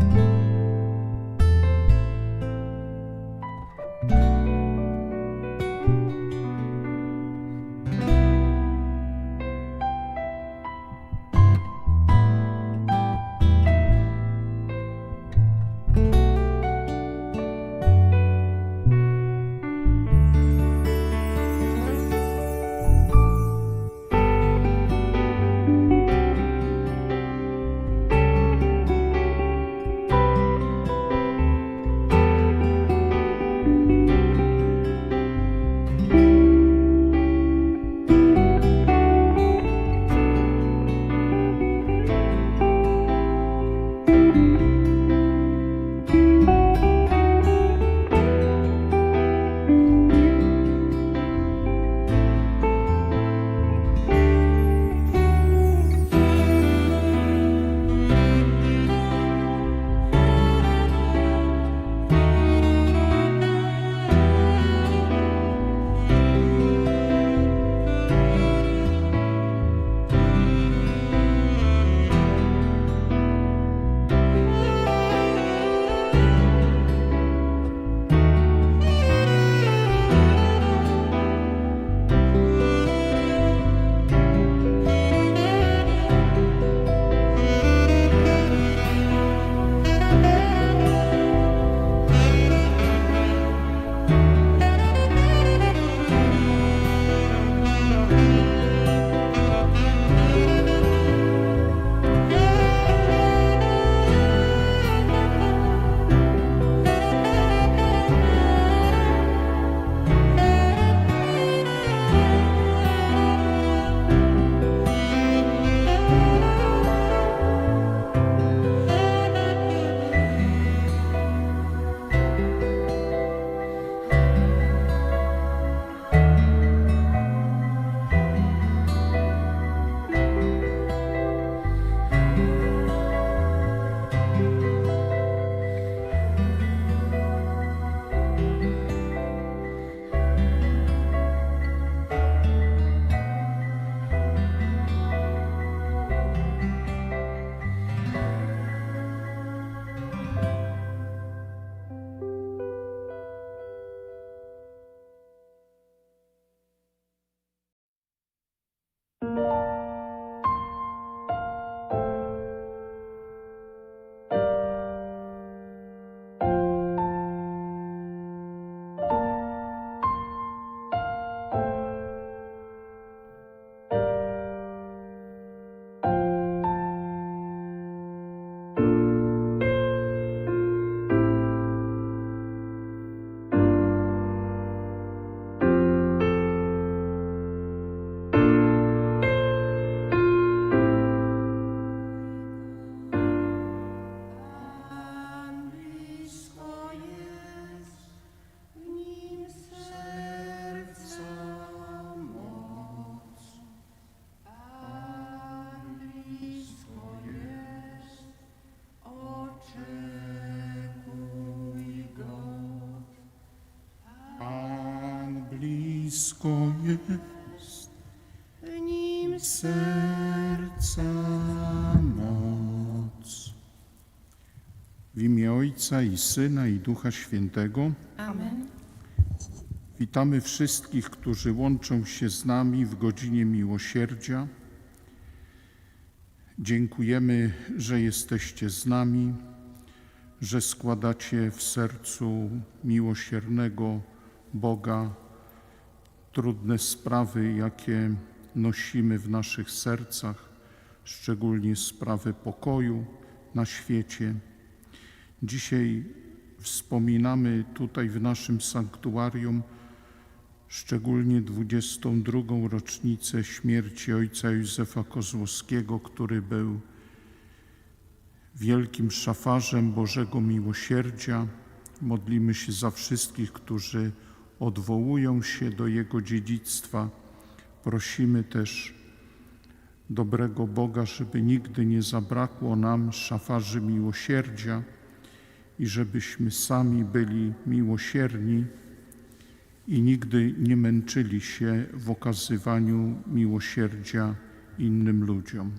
Bye. Jest w nim serca moc. W imię Ojca i Syna i Ducha Świętego Amen. witamy wszystkich, którzy łączą się z nami w godzinie miłosierdzia. Dziękujemy, że jesteście z nami, że składacie w sercu miłosiernego Boga trudne sprawy, jakie nosimy w naszych sercach, szczególnie sprawy pokoju na świecie. Dzisiaj wspominamy tutaj w naszym sanktuarium szczególnie 22. rocznicę śmierci ojca Józefa Kozłowskiego, który był wielkim szafarzem Bożego Miłosierdzia. Modlimy się za wszystkich, którzy odwołują się do Jego dziedzictwa. Prosimy też dobrego Boga, żeby nigdy nie zabrakło nam szafarzy miłosierdzia i żebyśmy sami byli miłosierni i nigdy nie męczyli się w okazywaniu miłosierdzia innym ludziom.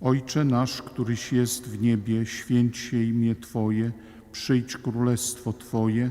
Ojcze nasz, któryś jest w niebie, święć się imię Twoje, przyjdź królestwo Twoje,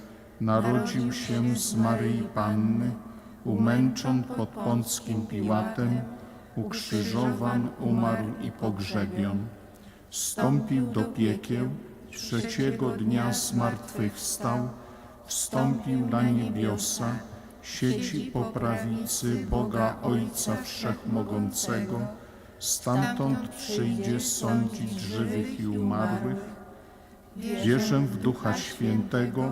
narodził się z Maryi Panny, umęczon pod Pąckim Piłatem, ukrzyżowan, umarł i pogrzebion. Wstąpił do piekieł, trzeciego dnia zmartwychwstał, wstąpił na niebiosa, siedzi po prawicy Boga Ojca Wszechmogącego, stamtąd przyjdzie sądzić żywych i umarłych. Wierzę w Ducha Świętego,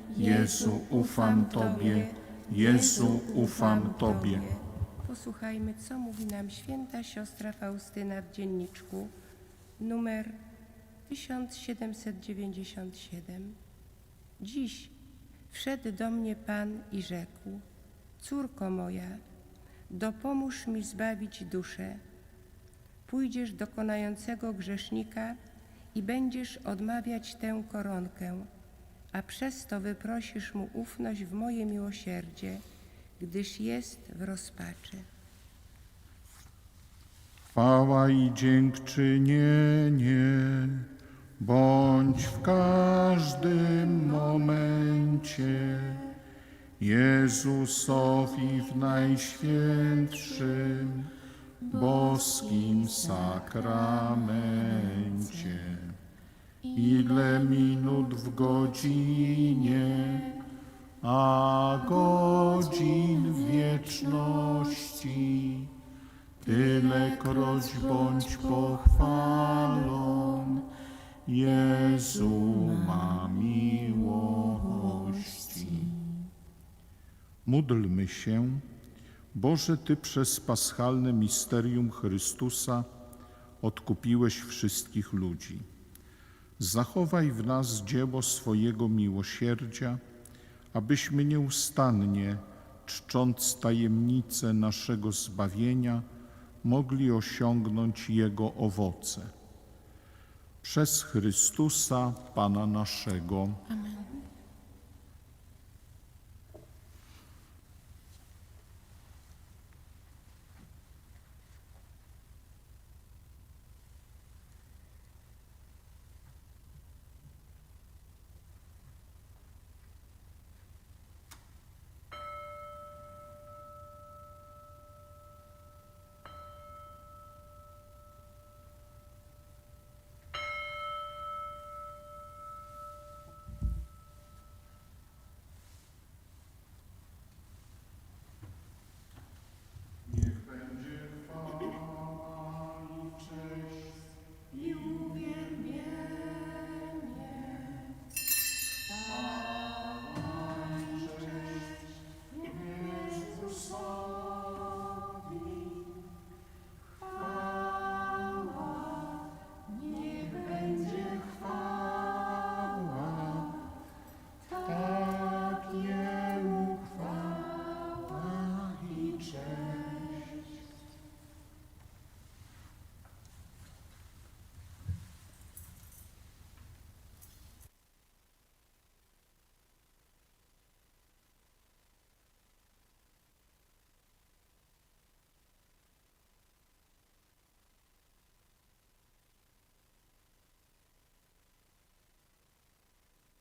Jezu, ufam Tobie, Jezu, ufam Tobie. Posłuchajmy, co mówi nam święta siostra Faustyna w dzienniczku, numer 1797. Dziś wszedł do mnie Pan i rzekł: Córko moja, dopomóż mi zbawić duszę. Pójdziesz do konającego grzesznika i będziesz odmawiać tę koronkę, a przez to wyprosisz mu ufność w moje miłosierdzie, gdyż jest w rozpaczy. Chwała i dziękczynienie bądź w każdym momencie Jezusowi w najświętszym boskim sakramencie. Ile minut w godzinie, a godzin wieczności. Tylekroć bądź pochwalon, Jezu ma miłości. Módlmy się, Boże, Ty przez paschalne misterium Chrystusa odkupiłeś wszystkich ludzi. Zachowaj w nas dzieło swojego miłosierdzia, abyśmy nieustannie, czcząc tajemnicę naszego zbawienia, mogli osiągnąć Jego owoce. Przez Chrystusa, Pana naszego.